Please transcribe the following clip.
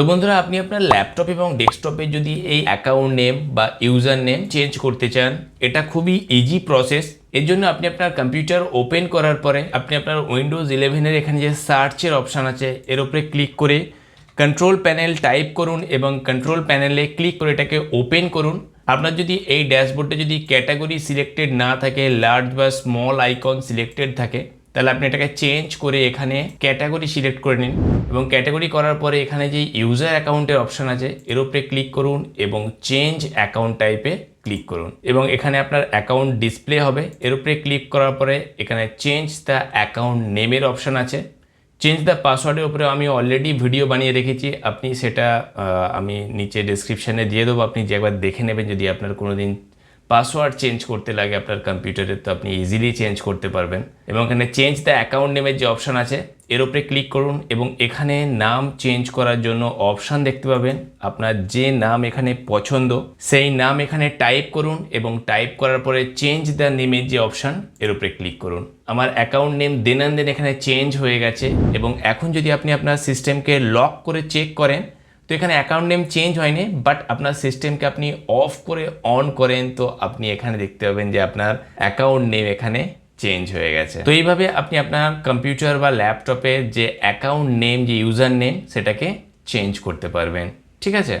তো বন্ধুরা, আপনি আপনার ল্যাপটপ এবং ডেস্কটপে যদি এই অ্যাকাউন্ট নেম বা ইউজার নেম চেঞ্জ করতে চান, এটা খুবই ইজি প্রসেস এর জন্য আপনি আপনার কম্পিউটার ওপেন করার পরে আপনি আপনার উইন্ডোজ ইলেভেনের এখানে যে সার্চের অপশান আছে, এর উপরে ক্লিক করে কন্ট্রোল প্যানেল টাইপ করুন এবং কন্ট্রোল প্যানেলে ক্লিক করে এটাকে ওপেন করুন। আপনার যদি এই ড্যাশবোর্ডে যদি ক্যাটাগরি সিলেক্টেড না থাকে লার্জ বা স্মল আইকন সিলেক্টেড থাকে তাহলে আপনি এটাকে চেঞ্জ করে এখানে ক্যাটাগরি সিলেক্ট করে নিন এবং ক্যাটাগরি করার পরে এখানে যে ইউজার অ্যাকাউন্টের অপশান আছে, এর উপরে ক্লিক করুন এবং চেঞ্জ অ্যাকাউন্ট টাইপে ক্লিক করুন। এবং এখানে আপনার অ্যাকাউন্ট ডিসপ্লে হবে, এর উপরে ক্লিক করার পরে এখানে চেঞ্জ দ্য অ্যাকাউন্ট নেমের অপশান আছে। চেঞ্জ দ্য পাসওয়ার্ডের উপরে আমি অলরেডি ভিডিও বানিয়ে রেখেছি, আপনি সেটা আমি নিচে ডিসক্রিপশানে দিয়ে দেবো, আপনি যে একবার দেখে নেবেন যদি আপনার কোনো দিন পাসওয়ার্ড চেঞ্জ করতে লাগে আপনার কম্পিউটারে তো আপনি ইজিলি চেঞ্জ করতে পারবেন। এবং এখানে চেঞ্জ দ্য অ্যাকাউন্ট নেমের যে অপশান আছে, এর উপরে ক্লিক করুন এবং এখানে নাম চেঞ্জ করার জন্য অপশান দেখতে পাবেন। আপনার যে নাম এখানে পছন্দ, সেই নাম এখানে টাইপ করুন এবং টাইপ করার পরে চেঞ্জ দ্য নেমের যে অপশান এর উপরে ক্লিক করুন। আমার অ্যাকাউন্ট নেম দেন এখানে চেঞ্জ হয়ে গেছে এবং এখন যদি আপনি আপনার সিস্টেমকে লক করে চেক করেন তো এখানে অ্যাকাউন্ট নেম চেঞ্জ হয়নি বাট আপনার সিস্টেমকে আপনি অফ করে অন করেন, তো আপনি এখানে দেখতে পাবেন যে আপনার অ্যাকাউন্ট নেম এখানে চেঞ্জ হয়ে গেছে। তো এইভাবে আপনি আপনার কম্পিউটার বা ল্যাপটপে যে অ্যাকাউন্ট নেম যে ইউজার নেম সেটাকে চেঞ্জ করতে পারবেন। ঠিক আছে?